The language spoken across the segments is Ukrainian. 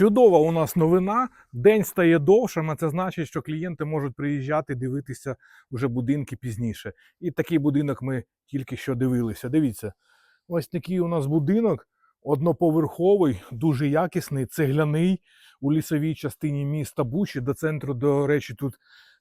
Чудова у нас новина. День стає довшим, а це значить, що клієнти можуть приїжджати дивитися вже будинки пізніше. І такий будинок ми тільки що дивилися. Дивіться, ось такий у нас будинок одноповерховий, дуже якісний, цегляний у лісовій частині міста Бучі. До центру, до речі, тут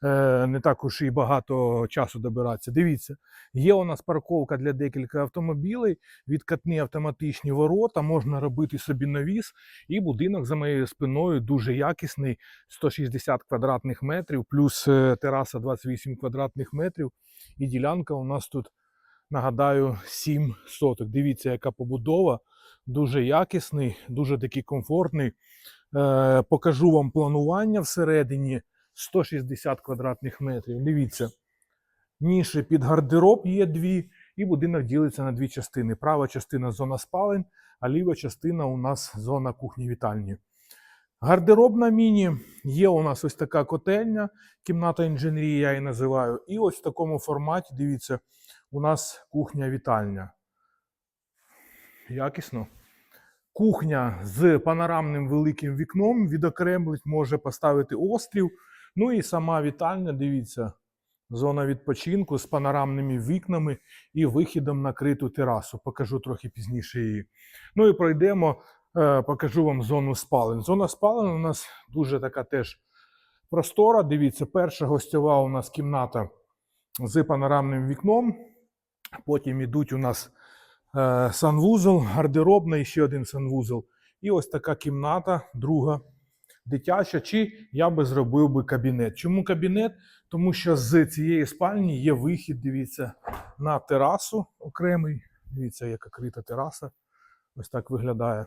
е, не так уж і багато часу добиратися. Дивіться, є у нас парковка для декілька автомобілів, відкатні автоматичні ворота, можна робити собі навіс. І будинок за моєю спиною дуже якісний, 160 квадратних метрів, плюс е, тераса 28 квадратних метрів. І ділянка у нас тут, нагадаю, 7 соток. Дивіться, яка побудова, дуже якісний, дуже такий комфортний. Е, покажу вам планування всередині 160 квадратних метрів. Дивіться, ніші під гардероб є дві, і будинок ділиться на дві частини. Права частина зона спалень, а ліва частина у нас зона кухні-вітальні. Гардеробна міні. Є у нас ось така котельня, кімната інженерії, я її називаю. І ось в такому форматі, дивіться, у нас кухня-вітальня. Якісно. Кухня з панорамним великим вікном відокремлить, може поставити острів. Ну і сама вітальня, дивіться, зона відпочинку з панорамними вікнами і вихідом на криту терасу. Покажу трохи пізніше її. Ну і пройдемо, е, покажу вам зону спалень. Зона спалень у нас дуже така теж простора. Дивіться, перша гостьова у нас кімната з панорамним вікном. Потім ідуть у нас санвузол, гардеробна і ще один санвузол. І ось така кімната, друга дитяча. Чи я би зробив би кабінет. Чому кабінет? Тому що з цієї спальні є вихід, дивіться, на терасу окремий. Дивіться, яка крита тераса. Ось так виглядає.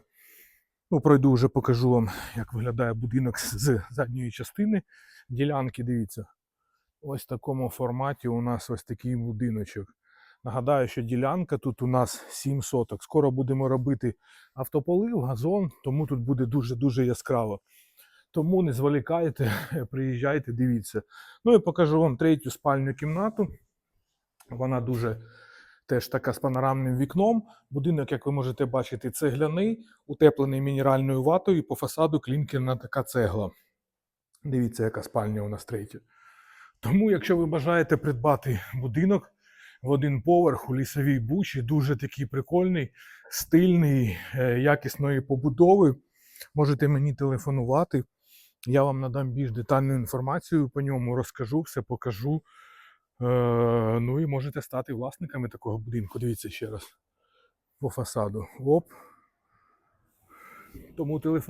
Ну, пройду вже покажу вам, як виглядає будинок з задньої частини ділянки. Дивіться. Ось в такому форматі у нас ось такий будиночок. Нагадаю, що ділянка тут у нас 7 соток. Скоро будемо робити автополив, газон, тому тут буде дуже-дуже яскраво. Тому не зволікайте, приїжджайте, дивіться. Ну і покажу вам третю спальню кімнату. Вона дуже теж така з панорамним вікном. Будинок, як ви можете бачити, цегляний, утеплений мінеральною ватою. По фасаду клінкерна така цегла. Дивіться, яка спальня у нас третя. Тому, якщо ви бажаєте придбати будинок в один поверх у лісовій бучі, дуже такий прикольний, стильний, е, якісної побудови, можете мені телефонувати. Я вам надам більш детальну інформацію по ньому, розкажу, все покажу. Е, ну і можете стати власниками такого будинку. Дивіться ще раз по фасаду. Оп. Тому телефон.